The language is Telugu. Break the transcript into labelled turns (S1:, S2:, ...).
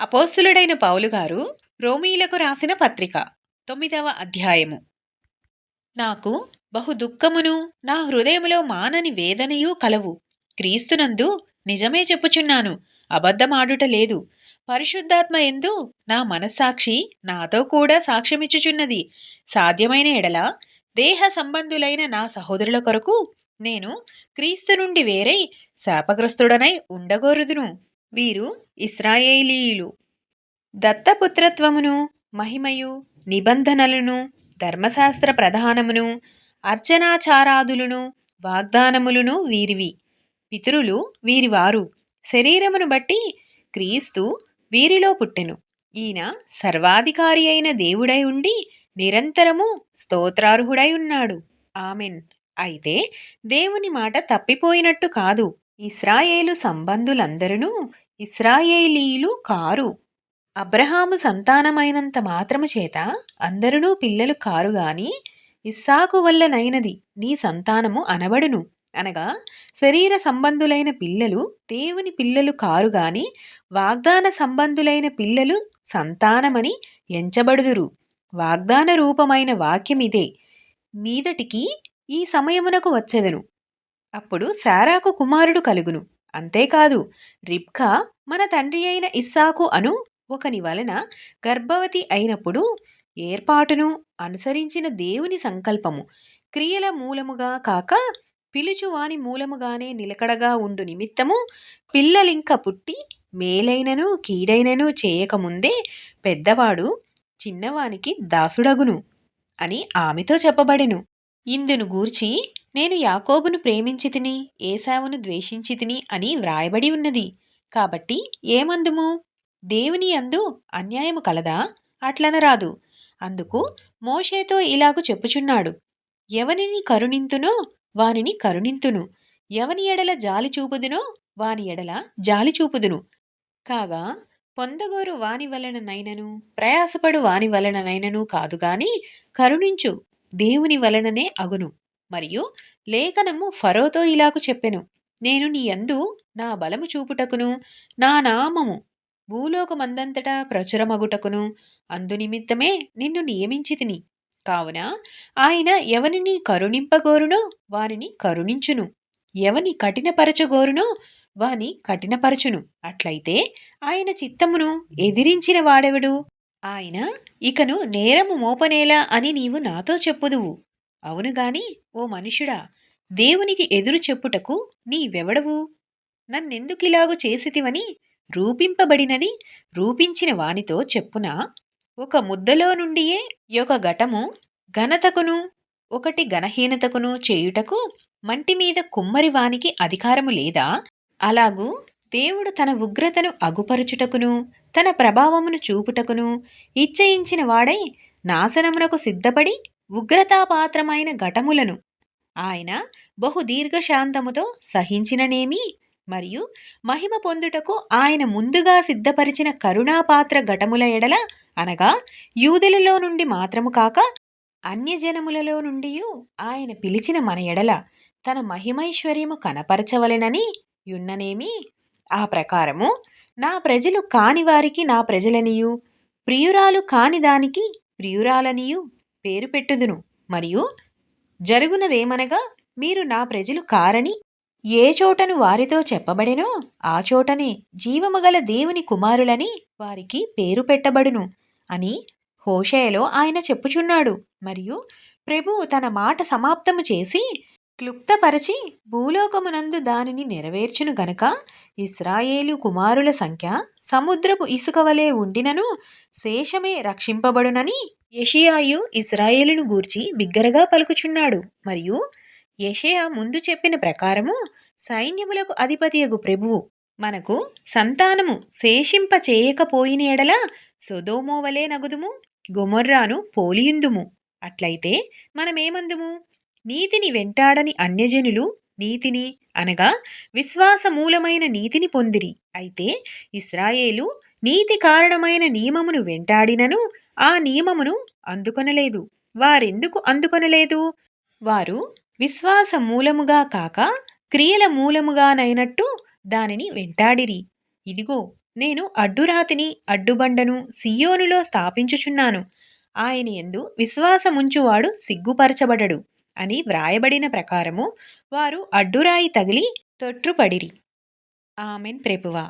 S1: అపోస్తులుడైన పౌలుగారు రోమీలకు రాసిన పత్రిక తొమ్మిదవ అధ్యాయము. నాకు బహు దుఃఖమును నా హృదయములో మానని వేదనయు కలవు. క్రీస్తునందు నిజమే చెప్పుచున్నాను అబద్ధమాడుట లేదు. పరిశుద్ధాత్మ ఎందు నా మనస్సాక్షి నాతో కూడా సాక్ష్యమిచ్చుచున్నది. సాధ్యమైన ఎడల దేహ సంబంధులైన నా సహోదరుల కొరకు నేను క్రీస్తు నుండి వేరై శాపగ్రస్తుడనై ఉండగోరుదును. వీరు ఇస్రాయేలీయులు. దత్తపుత్రత్వమును మహిమయు నిబంధనలను ధర్మశాస్త్ర ప్రధానమును అర్చనాచారాదులను వాగ్దానములను వీరివి. పితరులు వీరివారు. శరీరమును బట్టి క్రీస్తు వీరిలో పుట్టెను. ఈయన సర్వాధికారి అయిన దేవుడై ఉండి నిరంతరము స్తోత్రార్హుడై ఉన్నాడు. ఆమెన్. అయితే దేవుని మాట తప్పిపోయినట్టు కాదు. ఇస్రాయేలు సంబంధులందరూ ఇస్రాయేలీలు కారు. అబ్రహాము సంతానమైనంత మాత్రము చేత అందరునూ పిల్లలు కారు గాని ఇస్సాకు వల్లనైనది నీ సంతానము అనబడును. అనగా శరీర సంబంధులైన పిల్లలు దేవుని పిల్లలు కారు గాని వాగ్దాన సంబంధులైన పిల్లలు సంతానమని ఎంచబడుదురు. వాగ్దాన రూపమైన వాక్యమిదే. మీదటికి ఈ సమయమునకు వచ్చెదను. అప్పుడు శారాకు కుమారుడు కలుగును. అంతేకాదు రిబ్కా మన తండ్రి అయిన ఇస్సాకు అను ఒకని వలన గర్భవతి అయినప్పుడు ఏర్పాటును అనుసరించిన దేవుని సంకల్పము. క్రియల మూలముగా కాక పిలుచువాని మూలముగానే నిలకడగా ఉండు నిమిత్తము పిల్లలింక పుట్టి మేలైనను కీడైనను చేయకముందే పెద్దవాడు చిన్నవానికి దాసుడగును అని ఆమెతో చెప్పబడెను. ఇందును గూర్చి నేను యాకోబును ప్రేమించి తిని ఏసావును ద్వేషించి తిని అని వ్రాయబడి ఉన్నది. కాబట్టి ఏమందుము? దేవుని అందు అన్యాయము కలదా? అట్లనరాదు. అందుకు మోషేతో ఇలాగు చెప్పుచున్నాడు. ఎవనిని కరుణింతునో వానిని కరుణింతును. ఎవని ఎడల జాలి చూపుదునో వాని ఎడల జాలి చూపుదును. కాగా పొందగోరు వాని వలననైనను ప్రయాసపడు వాని వలననైనను కాదు గాని కరుణించు దేవుని వలననే అగును. మరియు లేఖనము ఫరోతో ఇలాగు చెప్పెను. నేను నీ యందు నా బలము చూపుటకును నా నామము భూలోకమందంతటా ప్రచురమగుటకును. అందునిమిత్తమే నిన్ను నియమించితిని. కావున ఆయన ఎవనిని కరుణింపగోరునో వారిని కరుణించును. ఎవని కఠినపరచగోరునో వాని కఠినపరచును. అట్లయితే ఆయన చిత్తమును ఎదిరించిన వాడెవడు? ఆయన ఇకను నేరము మోపనేలా అని నీవు నాతో చెప్పుదువు. అవును గాని ఓ మనుషుడా దేవునికి ఎదురు చెప్పుటకు నీవెవడవు? నన్నెందుకిలాగు చేసితివని రూపింపబడినది రూపించిన వానితో చెప్పున? ఒక ముద్దలో నుండియే యొక్క ఘటము ఘనతకును ఒకటి ఘనహీనతకును చేయుటకు మంటి మీద కుమ్మరి వానికి అధికారము లేదా? అలాగూ దేవుడు తన ఉగ్రతను అగుపరుచుటకును తన ప్రభావమును చూపుటకును ఇచ్చయించిన వాడై నాశనమునకు సిద్ధపడి ఉగ్రతాపాత్రమైన ఘటములను ఆయన బహు దీర్ఘశాంతముతో సహించిననేమి? మరియు మహిమ పొందుటకు ఆయన ముందుగా సిద్ధపరిచిన కరుణాపాత్ర ఘటముల ఎడల అనగా యూదులలో నుండి మాత్రము కాక అన్యజనములలో నుండి ఆయన పిలిచిన మన ఎడల తన మహిమైశ్వర్యము కనపరచవలెనని యున్ననేమి? ఆ ప్రకారము నా ప్రజలు కాని వారికి నా ప్రజలనియు ప్రియురాలు కాని దానికి ప్రియురాలనియు పేరు పెట్టుదును. మరియు జరుగునదేమనగా మీరు నా ప్రజలు కారని ఏ చోటను వారితో చెప్పబడెనో ఆ చోటనే జీవముగల దేవుని కుమారులని వారికి పేరు పెట్టబడును అని హోషేయలో ఆయన చెప్పుచున్నాడు. మరియు ప్రభువు తన మాట సమాప్తము చేసి క్లుప్తపరచి భూలోకమునందు దానిని నెరవేర్చును గనక ఇస్రాయేలు కుమారుల సంఖ్య సముద్రపు ఇసుక వలె ఉండినను శేషమే రక్షింపబడునని యషియాయు ఇస్రాయేలును గూర్చి బిగ్గరగా పలుకుచున్నాడు. మరియు యషయా ముందు చెప్పిన ప్రకారము సైన్యములకు అధిపతియగు ప్రభువు. మనకు సంతానము శేషింప చేయకపోయిన ఎడల సొదోమోవలే నగుదుము గొమొర్రాను పోలియుందుము. అట్లయితే మనమేమందుము? నీతిని వెంటాడని అన్యజనులు నీతిని అనగా విశ్వాసమూలమైన నీతిని పొందిరి. అయితే ఇస్రాయేలు నీతి కారణమైన నియమమును వెంటాడినను ఆ నియమమును అందుకొనలేదు. వారెందుకు అందుకొనలేదు? వారు విశ్వాస మూలముగా కాక క్రియల మూలముగానైనట్టు దానిని వెంటాడిరి. ఇదిగో నేను అడ్డురాతిని అడ్డుబండను సియోనులో స్థాపించుచున్నాను. ఆయన ఎందు విశ్వాసముంచువాడు సిగ్గుపరచబడడు అని వ్రాయబడిన ప్రకారము వారు అడ్డురాయి తగిలి తొట్రుపడిరి. ఆమెన్. ప్రభువా